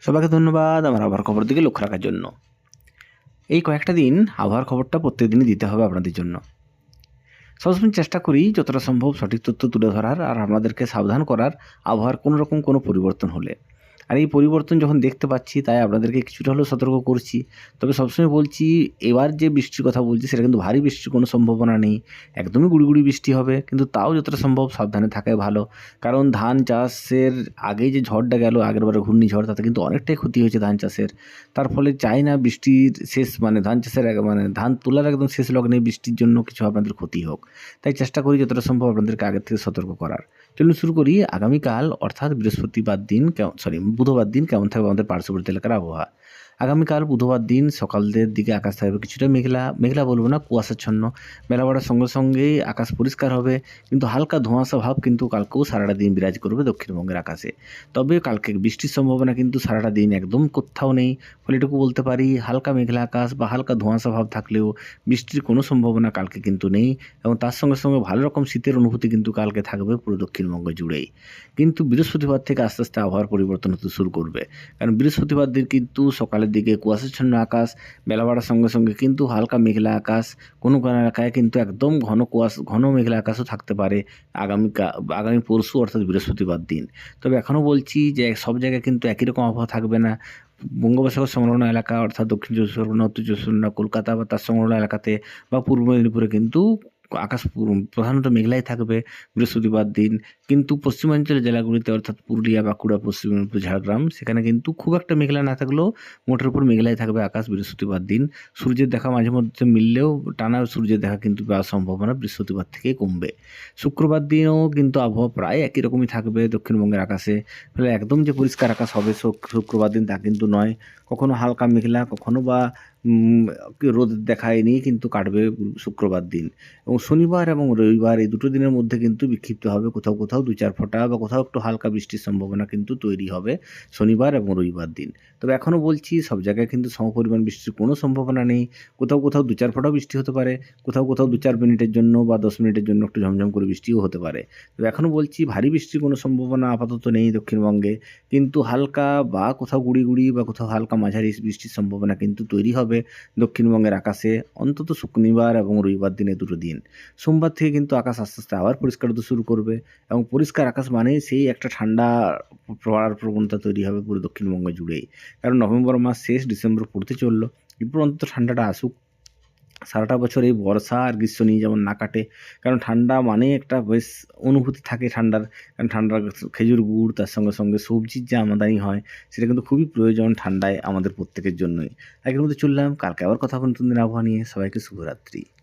সবাইকে ধন্যবাদ, আমার আবহাওয়ার খবর দিকে লক্ষ্য রাখার জন্য। এই কয়েকটা দিন আবহাওয়ার খবরটা প্রত্যেকদিনই দিতে হবে আপনাদের জন্য। সবসময় চেষ্টা করি যতটা সম্ভব সঠিক তথ্য তুলে ধরার আর আপনাদেরকে সাবধান করার আবহাওয়ার কোনো রকম কোনো পরিবর্তন হলে। আর এই পরিবর্তন যখন দেখতে পাচ্ছি, তাই আপনাদেরকে কিছুটা হলেও সতর্ক করছি। তবে সবসময় বলছি, এবার যে বৃষ্টির কথা বলছি, সেটা কিন্তু ভারী বৃষ্টির কোনো সম্ভাবনা নেই। একদমই গুড়ি বৃষ্টি হবে, কিন্তু তাও যতটা সম্ভব সাবধানে থাকাই ভালো। কারণ ধান চাষের আগে যে ঝড়টা গেল, আগের বারে ঘূর্ণিঝড়, তাতে কিন্তু অনেকটাই ক্ষতি হয়েছে ধান চাষের। তার ফলে চাই না বৃষ্টির শেষ মানে ধান চাষের মানে ধান তোলার একদম শেষ লগ্নে বৃষ্টির জন্য কিছু আপনাদের ক্ষতি হোক। তাই চেষ্টা করি যতটা সম্ভব আপনাদেরকে আগের থেকে সতর্ক করার। চলুন শুরু করি আগামীকাল, অর্থাৎ বৃহস্পতিবার দিন সরি বুধবার দিন কেমন থাকবে আমাদের পার্শ্ববর্তী এলাকার আবহাওয়া। আগামীকাল বুধবার দিন সকালদের দিকে আকাশ থাকবে কিছুটা মেঘলা মেঘলা বলব না, কুয়াশাচ্ছন্ন। বেলা বাড়ার সঙ্গে সঙ্গেই আকাশ পরিষ্কার হবে, কিন্তু হালকা ধোঁয়াশা ভাব কিন্তু কালকেও সারাটা দিন বিরাজ করবে দক্ষিণবঙ্গের আকাশে। তবে কালকে বৃষ্টির সম্ভাবনা কিন্তু সারাটা দিন একদম কোথাও নেই, ফলে এটুকু বলতে পারি, হালকা মেঘলা আকাশ বা হালকা ধোঁয়াশা ভাব থাকলেও বৃষ্টির কোনো সম্ভাবনা কালকে কিন্তু নেই এবং তার সঙ্গে সঙ্গে ভালো রকম শীতের অনুভূতি কিন্তু কালকে থাকবে পুরো দক্ষিণবঙ্গ জুড়েই। কিন্তু বৃহস্পতিবার থেকে আস্তে আস্তে আবহাওয়ার পরিবর্তন হতে শুরু করবে, কারণ বৃহস্পতিবার দিন কিন্তু সকালের দিকে, কুয়াশাচ্ছন্ন আকাশ বেলা বাড়ার সঙ্গে সঙ্গে কিন্তু হালকা মেঘলা আকাশ। কোনো কোনো এলাকায় কিন্তু একদম ঘন কুয়াশ, ঘন মেঘলা আকাশও থাকতে পারে আগামী আগামী পরশু অর্থাৎ বৃহস্পতিবার দিন। তবে এখনও বলছি যে সব জায়গায় কিন্তু একই রকম আবহাওয়া থাকবে না। বঙ্গোপসাগর সংলগ্ন এলাকা অর্থাৎ দক্ষিণ চব্বিশ পরগনা, উত্তর চব্বিশ পরগনা, কলকাতা বা তার সংলগ্ন এলাকাতে বা পূর্ব মেদিনীপুরে কিন্তু আকাশ প্রধানত মেঘলাই থাকবে বৃহস্পতিবার দিন। কিন্তু পশ্চিমাঞ্চলের জেলাগুলিতে, অর্থাৎ পুরুলিয়া, বাঁকুড়া, পশ্চিম মেদিনীপুর, ঝাড়গ্রাম, সেখানে কিন্তু খুব একটা মেঘলা না থাকলেও মোটের উপর মেঘলাই থাকবে আকাশ বৃহস্পতিবার দিন। সূর্যের দেখা মাঝে মধ্যে মিললেও টানা সূর্যের দেখা কিন্তু পাওয়ার সম্ভাবনা বৃহস্পতিবার থেকে কমবে। শুক্রবার দিনও কিন্তু আবহাওয়া প্রায় একই রকমই থাকবে দক্ষিণবঙ্গের আকাশে। ফলে একদম যে পরিষ্কার আকাশ হবে শুক্রবার দিন তা কিন্তু নয়। কখনো হালকা মেঘলা, কখনো বা রোদ দেখায় নিয়ে কিন্তু কাটবে শুক্রবার দিন। এবং শনিবার এবং রবিবার এই দুটো দিনের মধ্যে কিন্তু বিক্ষিপ্ত হবে। কোথাও কোথাও দু চার ফোঁটা বা কোথাও একটু হালকা বৃষ্টির সম্ভাবনা কিন্তু তৈরি হবে শনিবার এবং রবিবার দিন। তবে এখনও বলছি, সব জায়গায় কিন্তু সমপরিমাণ বৃষ্টির কোনো সম্ভাবনা নেই। কোথাও কোথাও দু চার ফোঁটাও বৃষ্টি হতে পারে। কোথাও কোথাও দু চার মিনিটের জন্য বা দশ মিনিটের জন্য একটু ঝমঝম করে বৃষ্টিও হতে পারে। তবে এখনও বলছি, ভারী বৃষ্টির কোনো সম্ভাবনা আপাতত নেই দক্ষিণবঙ্গে। কিন্তু হালকা বা কোথাও গুড়ি গুড়ি বা কোথাও হালকা মাঝারি বৃষ্টির সম্ভাবনা কিন্তু তৈরি হবে। দক্ষিণবঙ্গের আকাশে অন্তত শনিবার এবং রবিবার দিনে দুটো দিন। সোমবার থেকে কিন্তু আকাশ আস্তে আস্তে আবার পরিষ্কার হতে শুরু করবে এবং পরিষ্কার আকাশ মানে সেই একটা ঠান্ডা পড়ার প্রবণতা তৈরি হবে পুরো দক্ষিণবঙ্গ জুড়েই। কারণ নভেম্বর মাস শেষ, ডিসেম্বর পড়তে চলল, এরপর অন্তত ঠান্ডাটা আসুক। সারাটা বছর এই বর্ষা আর গ্রীষ্ম নিয়ে যেমন না কাটে, কারণ ঠান্ডা মানে একটা বেশ অনুভূতি থাকে ঠান্ডার, কারণ ঠান্ডার খেজুর গুড়, তার সঙ্গে সঙ্গে সবজির যে আমদানি হয়, সেটা কিন্তু খুবই প্রয়োজন ঠান্ডায় আমাদের প্রত্যেকের জন্যই। আগের মধ্যে চললাম, কালকে আবার কথা নতুন দিন আবহাওয়া নিয়ে, সবাইকে শুভরাত্রি।